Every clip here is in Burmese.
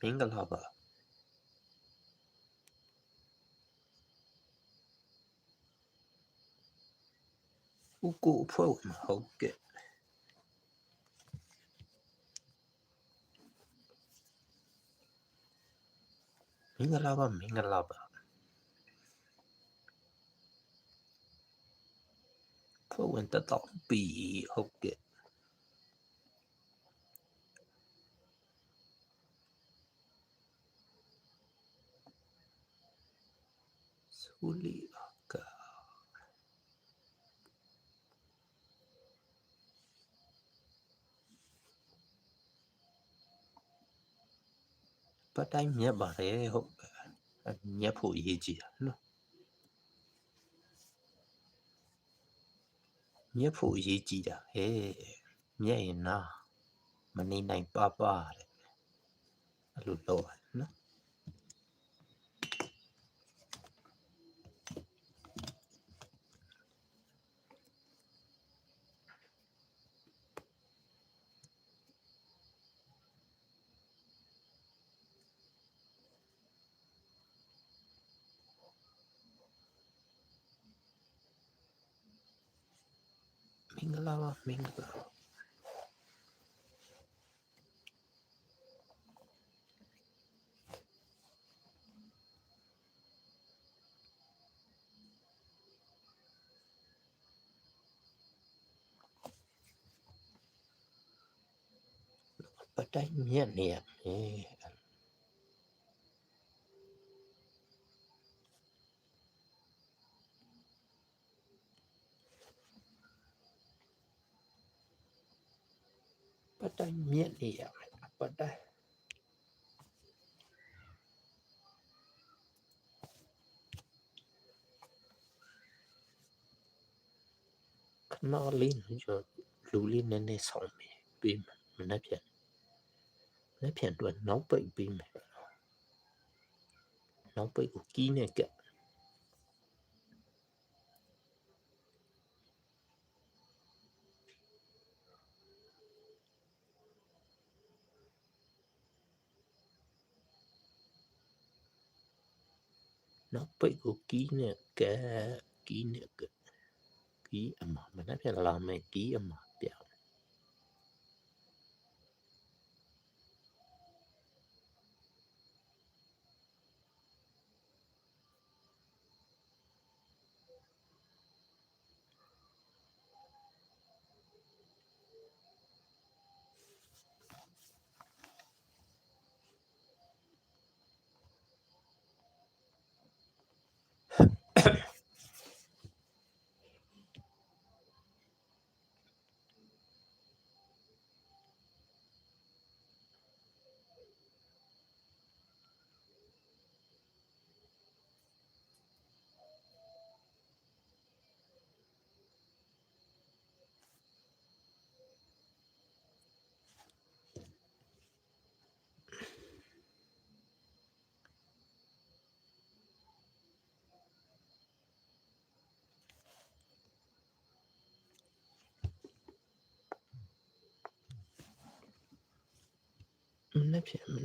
မင်္ဂလာပါဦးကိုအဖွဲ့ဝင်မှာဟုတ်ကဲ့မင်္ဂလာပါမင်္ဂလာပါဖွဲ့ဝင်တက်တော့ပြီဟုတ်ကဲ့ ဆူလီအကာပတ်တိုင်းမြက်ပါတယ်ဟုတ်ကဲ့အဲ့မြက်ဖို့အရေးကြီးတာနော်မြက်ဖို့အရေးကြီးတာဟဲ့မြက်ရင်နာမနေနိုင်ပါပါတဲ့အဲ့လိုတော့နော်မ င်္ဂလာပါမ င်္ဂလာပါပတိုင်းမြက်နေရမယ်ပတိုင်းမြက်နေရမယ်ပတိုင်းခဏလေး နော်ကျွန်တော်လူလေးနည်းနည်းဆောင်မယ်ပြီးမယ်မနေ့ပြန်မနေ့ပြန်တော့နောက်ပိတ်ပြီးမယ်နောက်ပိတ်ကိုကီးနဲ့ကပ်နောက်ပိတ်ကိုကီးနဲ့ကပ်ကီးနဲ့ကပ်ကီးအမမနေ့ပြန်လာမယ်ကီးအမပြောင်း မနေ့ပြန်မ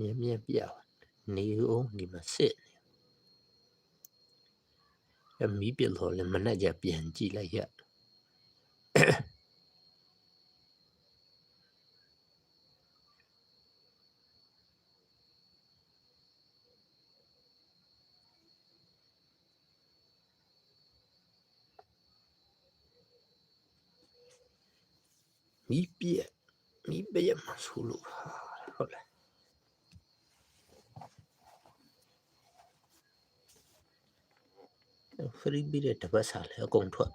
မယ်ကီးအမမြင်မြင်ပြနေအောင်ဒီမှာစစ်နေအမီးပြလို့လည်းမနဲ့ကြပြန်ကြည့်လိုက်ရမီးပြမီးပြမှာဆိုလို့ဟာဟုတ်လား ဖရီဘီတဲ့တပတ်စားလဲအကုန်ထွက်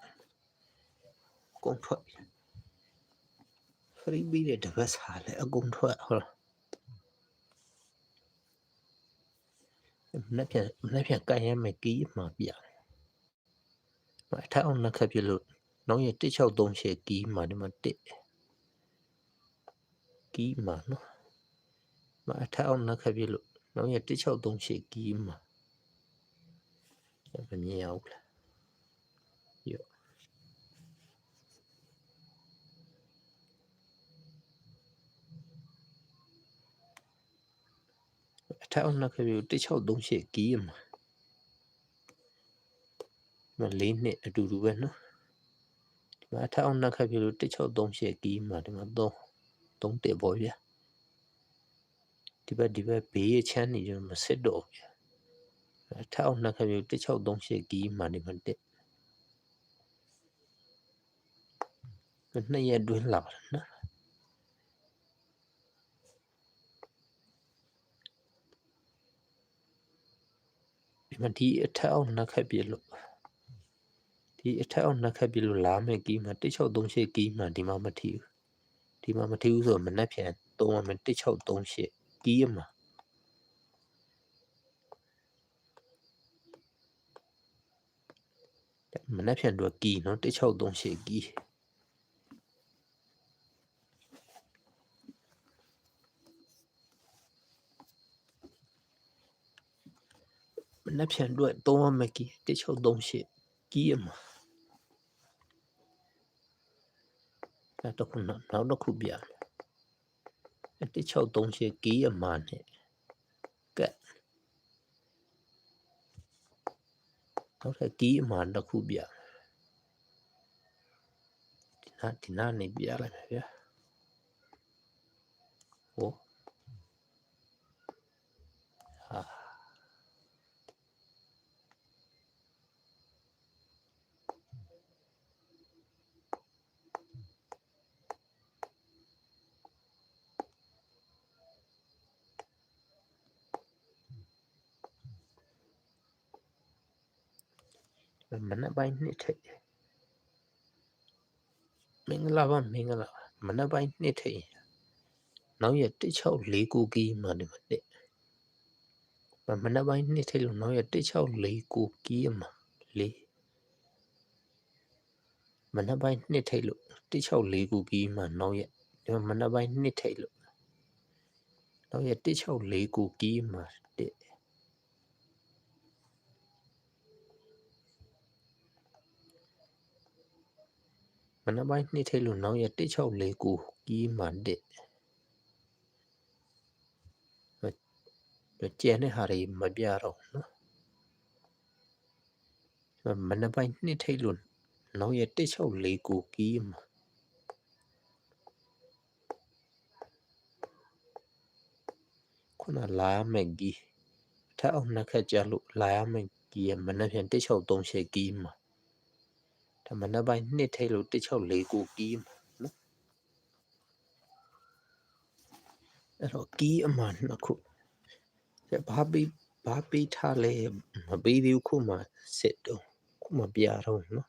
အကုန်ထွက်ဖရီဘီတဲ့တပတ်စားလဲအကုန်ထွက်ဟုတ်မနေ့ပြန်မနေ့ပြန်ကန်ရမယ်ကီးမှာပြအထအောင်နှက်ခက်ပြလို့နောက်ရ1638ကီးမှာဒီမှာတစ်ကီးမှာနော်မအထအောင်နှက်ခက်ပြလို့နောက်ရ1638ကီးမှာ မမြင်ရဘူးလားယောအထအောင်နှက်ခက်ပြလို့1638ကီးမှာမလေးနှစ်အတူတူပဲနော်ဒီမှာအထအောင်နှက်ခက်ပြလို့1638ကီးမှာဒီမှာ3 3တက်ပေါ်ဗျာဒီဘက်ဒီဘက်ဘေးချမ်းနေကြမစစ်တော့ဗျာ ထောက်နှစ်ခမျိုး1638ကီးမှနေမတက်နှစ်ရက်တွင်းလာတယ်နော်ဒီမှာဒီအထက်အောင်နှစ်ခက်ပြလို့ဒီအထက်အောင်နှစ်ခက်ပြလို့လာမယ်ကီးမှ1638ကီးမှဒီမှာမထီဘူးဒီမှာမထီဘူးဆိုတော့မနှက်ပြန်သုံးရမယ်1638ကီးမှာမ နှက်ဖြန်တော့ကီနော်1638ကီမနှက်ဖြန်တော့သုံးရမယ်ကီ1638ကီရမှာအဲ့တော့ခုနောက်တစ်ခုပြ1638ကီရမှာနဲ့ကဲ နောက်ထပ်ကီးအမှန်တစ်ခုပြဒီနာဒီနာနေပြလိုက်မယ်ဗျာဟိုဟာ မနက်ပိုင်းနှစ်ထိပ်မင်္ဂလာပါမင်္ဂလာပါမနက်ပိုင်းနှစ်ထိပ်နောက်ရ1649ကီးမှဒီမှာတက်မနက်ပိုင်းနှစ်ထိပ်လို့နောက်ရ1649ကီးမှလေးမနက်ပိုင်းနှစ်ထိပ်လို့1649ကီးမှနောက်ရဒီမနက်ပိုင်းနှစ်ထိပ်လို့နောက်ရ1649ကီးမှတက် မနက်ပိုင်းနှစ်ထိပ်လို့နောက်ရက်1649ကီးမှတက်ကျန်တဲ့ဟာတွေမပြတော့နော်မနက်ပိုင်းနှစ်ထိပ်လို့နောက်ရက်1649ကီးမှခုနလာရမယ်ကီးထပ်အောင်နှစ်ခက်ကြလို့လာရမယ်ကီးမနက်ဖြန်1638ကီးမှာ ဒါမနက်ပိုင်းနှစ်ထိတ်လို့1649ကီးမှာနော်အဲ့တော့ကီးအမှန်နှစ်ခုဘာပေးဘာပေးထားလဲမပေးသေးဘူးခုမှစစ်တော့ခုမှပြတော့နော်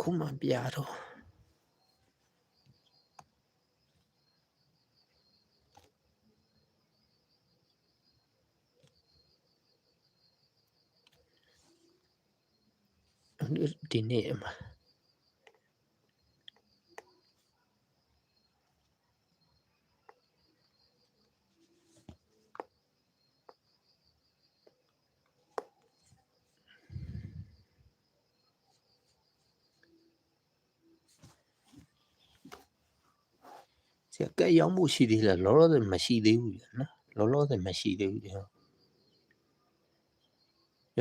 ခုမှပြတော့ Sanır dinleyeyim. Si acá hay un mushi de la loro del de uya, ¿no? Loro del mashi de uya.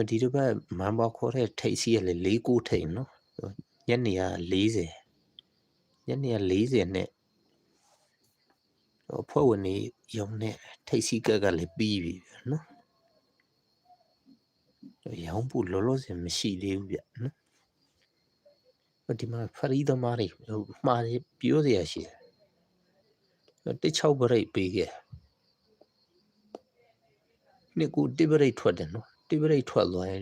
ဒီတစ်ပတ်မန်ဘောခေါ်တဲ့ထိတ်စီရလေ၄ကိုထိတ်နော်ညနေက40ညနေက40နဲ့ဖွဲ့ဝင်နေရုံနဲ့ထိတ်စီကက်ကလည်းပြီးပြီဗျနော်ရောင်းဖို့လောလောဆယ်မရှိသေးဘူးဗျနော်ဒီမှာဖရီသမားတွေဟိုမှားပြောစရာရှိတယ်တစ်6ပရိတ်ပေးခဲ့နှစ်ကူတစ်ပရိတ်ထွက်တယ်နော် တစ်ပရိတ်ထွက်သွားရင်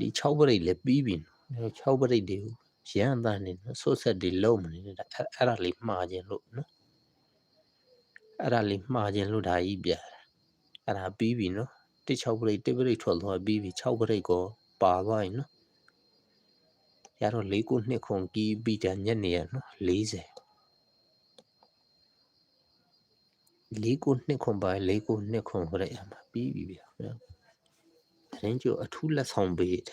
ဒီ6ပရိတ်လည်းပြီးပြီနော်6ပရိတ်တွေကိုရန်တန်းနေနော်ဆွတ်ဆက်တွေလုံးမနေတာအဲ့ဒါလေးမှားခြင်းလို့နော်အဲ့ဒါလေးမှားခြင်းလို့ဒါကြီးပြအဲ့ဒါပြီးပြီနော်တစ်6ပရိတ်တစ်ပရိတ်ထွက်သွားပြီးပြီ6ပရိတ်ကိုပါသွားရင်နော်ရတော့၄ခုနှစ်ခွန်ကီးပြီးတဲ့ညနေရနော်40လေးကိုနှစ်ခွန်ပါလေးကိုနှစ်ခွန်ဟိုတဲ့အမှာပြီးပြီဗျာ ရင်းကျအထူးလက်ဆောင်ပေးတယ်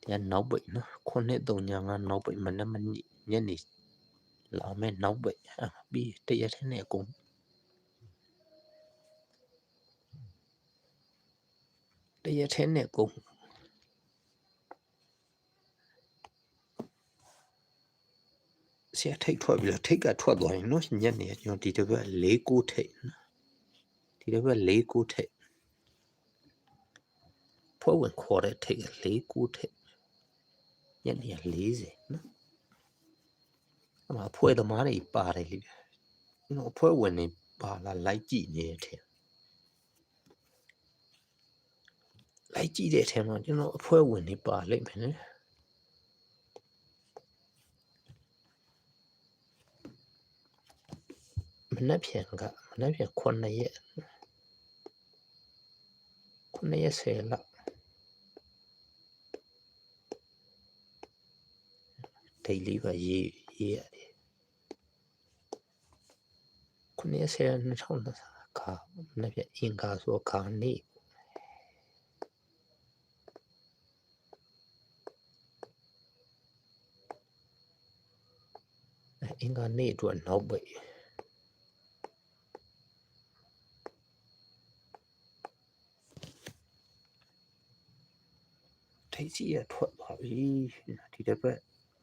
တရားနောက်ပိတ်နော်ခုနှစ်3ညငါနောက်ပိတ်မနေ့မနေ့ညနေလာမယ်နောက်ပိတ်ပြီးတရက်ထဲနဲ့အကုန်တရက်ထဲနဲ့အကုန် ရာထိတ်ထွက်ပြီးတော့ထိတ်ကထွက်သွားရင်နော်ညနေကျွန်တော်ဒီတစ်ပတ်၄ကိုထိတ်နော်ဒီတစ်ပတ်၄ကိုထိတ်ဖွဲ့ဝင်ခေါ်တဲ့ထိတ်က၄ကိုထိတ်ညနေ40နော်အမဖွဲ့သမားတွေပါတယ်လေကျွန်တော်ဖွဲ့ဝင်နေပါလားလိုက်ကြည့်နေတယ်လိုက်ကြည့်တဲ့အထက်မှာကျွန်တော်အဖွဲ့ဝင်နေပါလိမ့်မယ်နော် မနှက်ဖြန်ကမနှက်ဖြန်9ရက်9ရက်10လဒိတ်လေးပါရေးရေးရတယ်9ရက်10 2020ခါမနှက်ဖြန်အင်္ဂါဆိုခါနေ့အင်္ဂါနေ့အတွက်နောက်ပိတ် ထိတ်စီရထွက်သွားပြီဒီတစ်ပတ်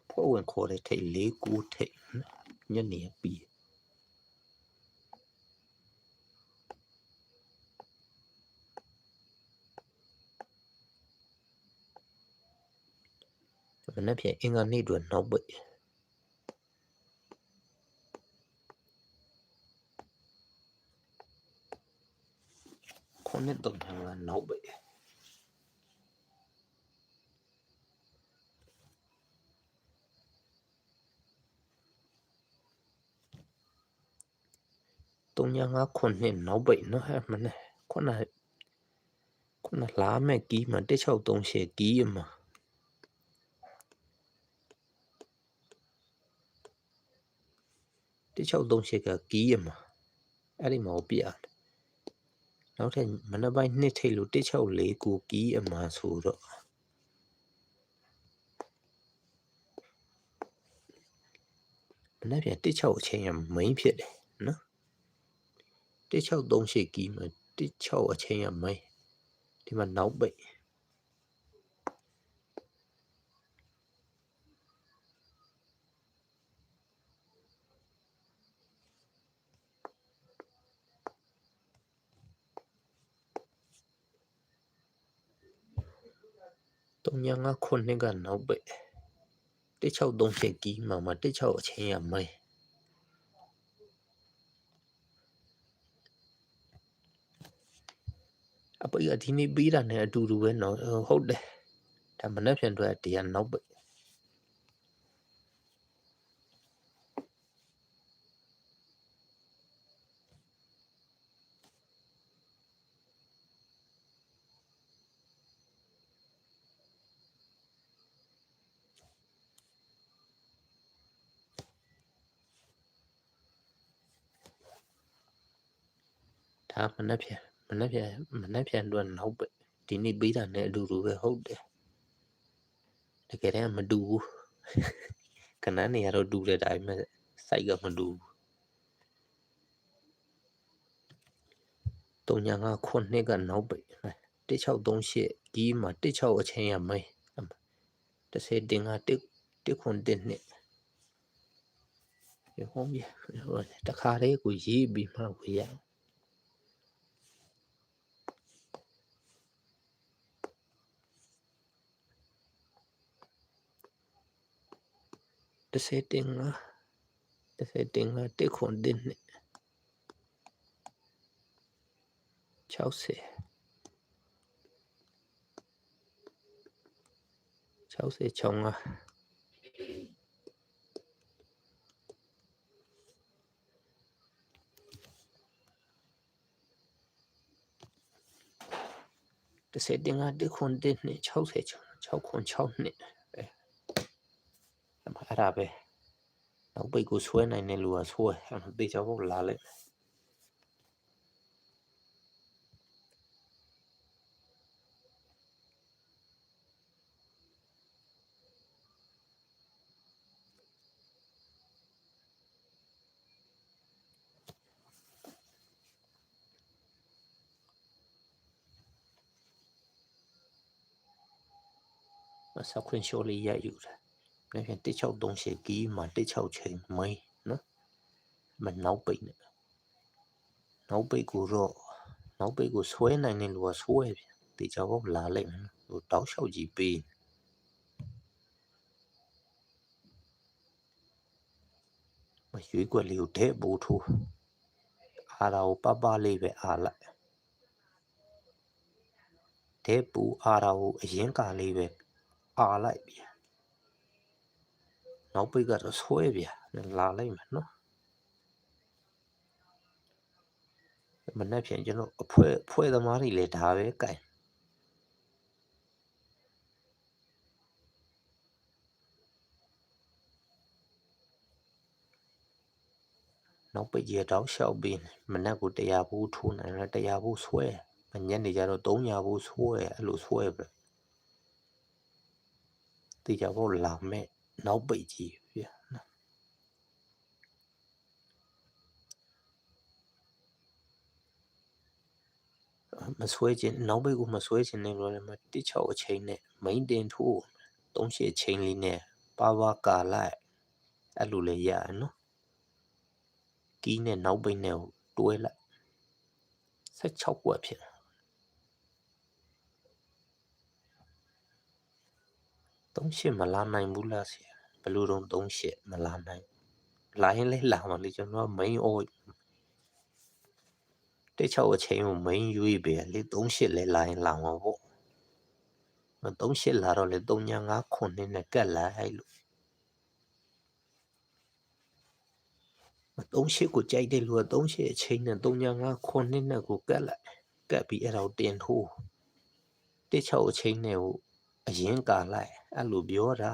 ဖွဲ့ဝင်ခေါ်တဲ့ထိတ်၄ကူထိတ်ညနေပြီးမနေ့ကအင်္ဂါနေ့အတွက်နောက်ပိတ်ခုနှစ်တော့နောက်ပိတ် တုံညာငါခုနှစ်နောက်ပိတ်နော်ဟဲ့မနဲ့ခုနခုနလာမဲ့ကီးမှာ1638ကီးမှာ1638ကကီးရမှာအဲ့ဒီမှာပြရတယ်နောက်ထပ်မနက်ပိုင်းနှစ်ထိတ်လို့164ကိုကီးအမှန်ဆိုတော့မနက်ပြန်16အချိန်က main ဖြစ်တယ်နော် 1638ကီးမှာ16အချိန်က main ဒီမှာနောက်ပိတ်3.5ခုနှစ်ကနောက်ပိတ်1638ကီးမှာမှာ16အချိန်ရမိုင်းအ ပိတ်ကဒီနေ့ပြီးတာနဲ့အတူတူပဲနော်ဟုတ်တယ်ဒါမနေ့ပြန်တွေ့တရားနောက်ပိတ်ဒါမနှက်ပြန် မနှက်ပြန်မနှက်ပြန်တော့နောက်ပဲဒီနေ့ပေးတာနဲ့အတူတူပဲဟုတ်တယ်တကယ်တမ်းမတူဘူးခဏနေရတော့တူတယ်ဒါပေမဲ့စိုက်ကမတူဘူးတုံညာကခုနှစ်ကနောက်ပိတ်1638ကြီးမှာ16အချင်းရမိန်30တင်က1 1ခွန်1နှစ်ရဟောပြတခါလေးကိုရေးပြီးမှဝေးရ တစ်စတင်ကတစ်စတင်က1ခွန်1နှစ်60 60ချုံကတစ်စတင်က1ခွန်1နှစ်60ချုံ6ခွန်6နှစ် အဲအဲ့ဒါပဲနောက်ပိတ်ကိုဆွဲနိုင်တဲ့လူ ကဆွဲအဲ့တေချာဖို့လာလိုက်မယ်ဆောက်ခွင့်လျှော်လေးရိုက်ယူတယ်။ဒါပြန်1638ကီးမှာ16ချိန်မိန်နော်။မနောက်ပိတ်နဲ့။နောက်ပိတ်ကိုတော့နောက်ပိတ်ကိုဆွဲနိုင်တဲ့လူကဆွဲပြန်။တေချာဘောလာလိုက်မယ်နော်။ဟိုတောက်လျှောက်ကြီးပေးမရွေးကွက်လေးကိုတဲ့ပိုးထိုးအားရာကိုပပလေးပဲအားလိုက်တဲ့ပူအားရာကိုအရင်ကာလေးပဲအားလိုက်ဗျာနော က်ပိတ်ကတော့ဆွဲဗျာလာလိုက်မယ်နော်မနေ့ပြန်ကျွန်တော်အဖွဲဖွဲသမားတွေလည်းဒါပဲကြိုင်နောက်ပိတ်ကြီးတောက်လျှောက်ပြီးမနေ့ကတရားဘူးထိုးနိုင်တယ်တရားဘူးဆွဲညနေကျတော့300ဘူးဆွဲအဲ့လိုဆွဲပဲတေချာဖို့လာမဲ့ နောက်ပိတ်ကြီးဗျာနော်မဆွဲခြင်းနောက်ပိတ်ကိုမဆွဲခြင်းနဲ့လို့လည်းမတစ်ချောက်အချိန်နဲ့ main တင်ထိုးသုံးရှစ်ချိန်လေးနဲ့ပါဝါကာလိုက်အဲ့လိုလေရရနော်ကီးနဲ့နောက်ပိတ်နဲ့တွဲလိုက်16ကွက်ဖြစ်38မလာနိုင်ဘူးလားဆရာ ဘယ်လိုတော့38မလာနိုင်လာရင်လည်းလာမှာလေကျွန်တော်က main oil တိတ်ချောက်အချိန်ကို main ရွေးပဲလေ38လည်းလာရင်လာမှာပေါ့မ38လာတော့လေ395ခုနှစ်နဲ့ကတ်လိုက်လို့38ကိုကြိုက်တဲ့လူက38အချိန်နဲ့395ခုနှစ်နဲ့ကိုကတ်လိုက်ကတ်ပြီးအဲ့ဒါကိုတင်ထိုးတိတ်ချောက်အချိန်နဲ့ကိုအရင်ကာလိုက်အဲ့လိုပြောတာ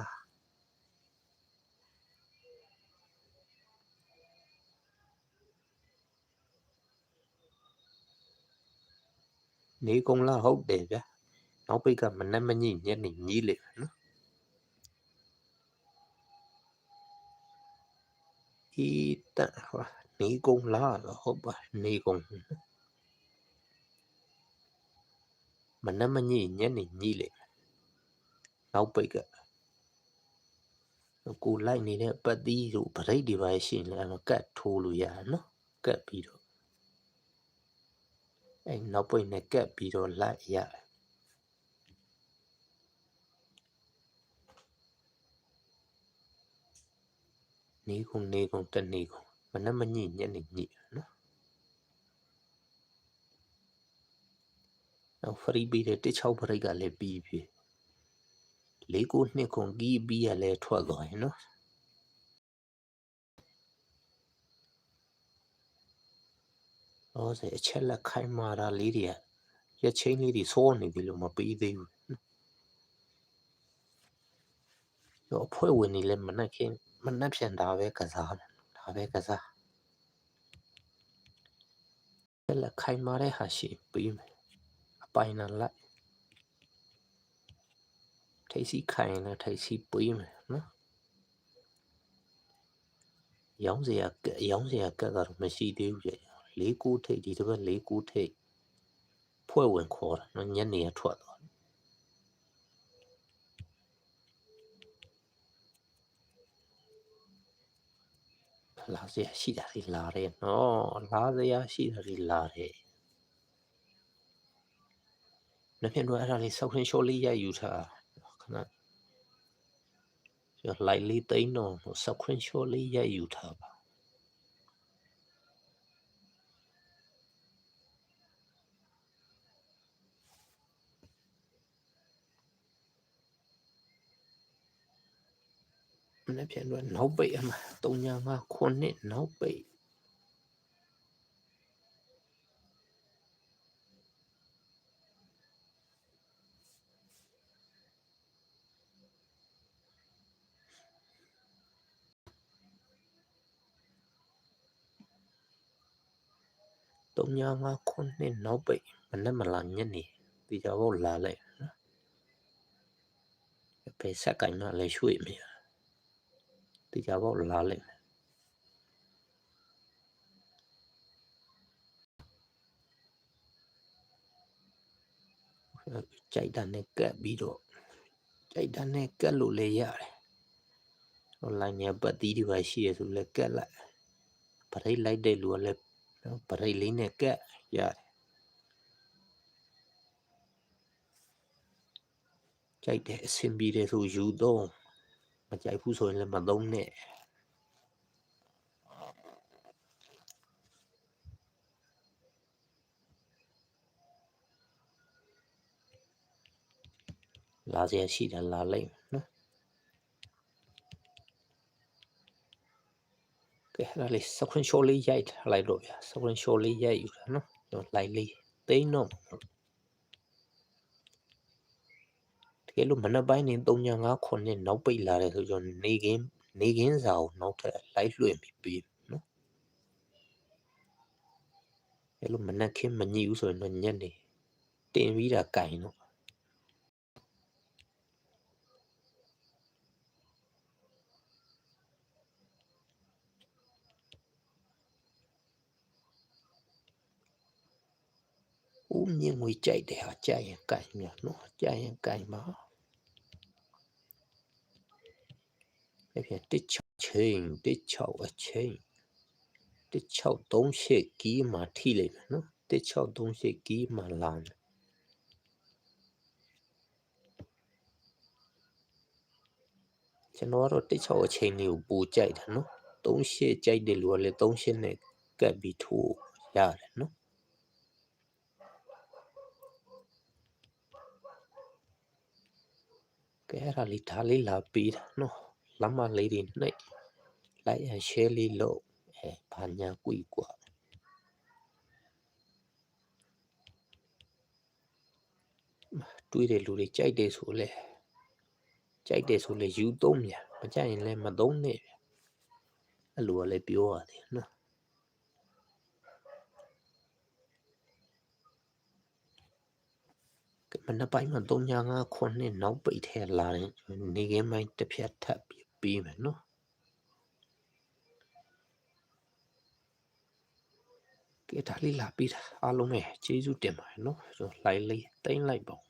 နေကုန်လားဟုတ်တယ်ဗျာနောက်ပိတ်ကမနှက်မညိညက်နေညီးလေနော်ဤတဟာနေကုန်လားဟုတ်ပါနေကုန်မနှက်မညိညက်နေညီးလေနောက်ပိတ်ကကိုလိုက်နေတဲ့ပတ်သီးတို့ဗရိတ်တွေပါရှိရင်လည်းအမကတ်ထိုးလို့ရတယ်နော်ကတ်ပြီးတော့ အဲနောက်ပိတ်နဲ့ကတ်ပြီးတော့လိုက်ရတယ်နေကုန်နေကုန်တနေကုန်မနှမညိညက်နေညိနော်နောက်ဖရီးပြီးတဲ့16ဗရိတ်ကလည်းပြီးပြီလေးကိုနှစ်ခွန်ကီးပြီးရလဲထွက်သွားရင်နော် ဟောစေအချက်လက်ခိုင်းမာတာလေးတွေကရချင်းလေးတွေစိုးနေပြီလို့မပြီးသေးဘူးတော့ဖွဲ့ဝင်နေလဲမနှက်ခင်းမနှက်ပြန်တာပဲကစားဒါပဲကစားလက်ခိုင်းမာတဲ့ဟာရှိပြီးမယ်အပိုင်နာလိုက်ထိတ်စီခိုင်ရင်လည်းထိတ်စီပွေးမယ်နော်ရောင်းစရာကက်ရောင်းစရာကက်ကတော့မရှိသေးဘူးကြ လေးကိုထိတ်ဒီတစ်ပတ်လေးကိုထိတ်ဖွဲ့ဝင်ခေါ်တာနော်ညနေရထွက်သွားလာစရာရှိတာတွေလာတယ်နော်လာစရာရှိတာတွေလာတယ်နှစ်ဖြင့်တော့အဲ့ဒါလေးစောက်ခွင်းရှော့လေးရိုက်ယူထားခဏကျော်လိုက်လေးသိန်းတော့စောက်ခွင်းရှော့လေးရိုက်ယူထားပါ မနေ့ပြန်တော့နောက်ပိတ်အမ3ည5ခုနှစ်နောက်ပိတ်3ည5ခုနှစ်နောက်ပိတ်မနေ့မလာညနေဒီကြတော့လာလိုက်နော်ဖေးဆက်ကင်မလည်းရွှေ့မြ ဒီကြတော့လာလိုက်ကြိုက်တာနဲ့ကပ်ပြီးတော့ကြိုက်တာနဲ့ကပ်လို့လည်းရတယ်ဟိုလိုင်းညာပတ်တီးတွေပါရှိရဆိုလည်းကပ်လိုက်ပရိတ်လိုက်တဲ့လူကလည်းနော်ပရိတ်လေးနဲ့ကပ်ရတယ်ကြိုက်တဲ့အဆင်ပြေတယ်ဆိုယူတော့ မကြိုက်ဘူးဆိုရင်လည်းမသုံးနဲ့လာစရာရှိတယ်လာလိုက်နော်ကဲအဲ့ဒါလေး sequence show လေးရိုက်ထားလိုက်တော့ဗျာ sequence show လေးရိုက်ယူတာနော်ကျွန်တော်လိုက်လေးသိန်းတော့တ ကယ်လို့မနက်ပိုင်းနေ3ည5ခုနှစ်နောက်ပိတ်လာတယ်ဆိုကျွန်တော်နေကင်းနေကင်းစာကိုနောက်ထပ်လိုက်လွှင့်ပြီးပြီးနော်အဲ့လိုမနက်ခင်းမညှိဘူးဆိုရင်တော့ညနေတင်ပြီးတာကင်တော့ဦးမြင့်ငွေကြိုက်တယ်ဟာကြိုက်ရင်ကင်မြနော်ကြိုက်ရင်ကင်ပါ အဲ့ပြန်တစ်ချောက်ချင်းတစ်ချောက်အချင်းတစ်ချောက်သုံးရှစ်ကီးမှာထိလိုက်မယ်နော်တစ်ချောက်သုံးရှစ်ကီးမှာလာမယ်ကျွန်တော်ကတော့တစ်ချောက်အချိန်လေးကိုပိုကြိုက်တယ်နော်သုံးရှစ်ကြိုက်တဲ့လူကလည်းသုံးရှစ်နဲ့ကပ်ပြီးထိုးရတယ်နော်ကဲအဲ့ဒါလေးဒါလေးလာပေးတာနော် လမ်းမလေးတွေနှိပ်လိုက်ရရှဲလေးလို့အဲဘာညာကွီကွာတွေးတဲ့လူတွေကြိုက်တယ်ဆိုလဲကြိုက်တယ်ဆိုလဲယူသုံးမြမကြိုက်ရင်လည်းမသုံးနဲ့ဗျအဲ့လိုကလည်းပြောရတယ်နော်မနက်ပိုင်းမှာ3ည5ခုနှစ်နောက်ပိတ်ထဲလာတယ်နေကင်းပိုင်းတစ်ဖြတ်ထပ်ပြီး ပြီးမယ်နော်ကဲဒါလေးလာပြီးတာအားလုံးပဲကျေးဇူးတင်ပါတယ်နော်ကျွန်တော် live လေးတိမ့်လိုက်ပါဦး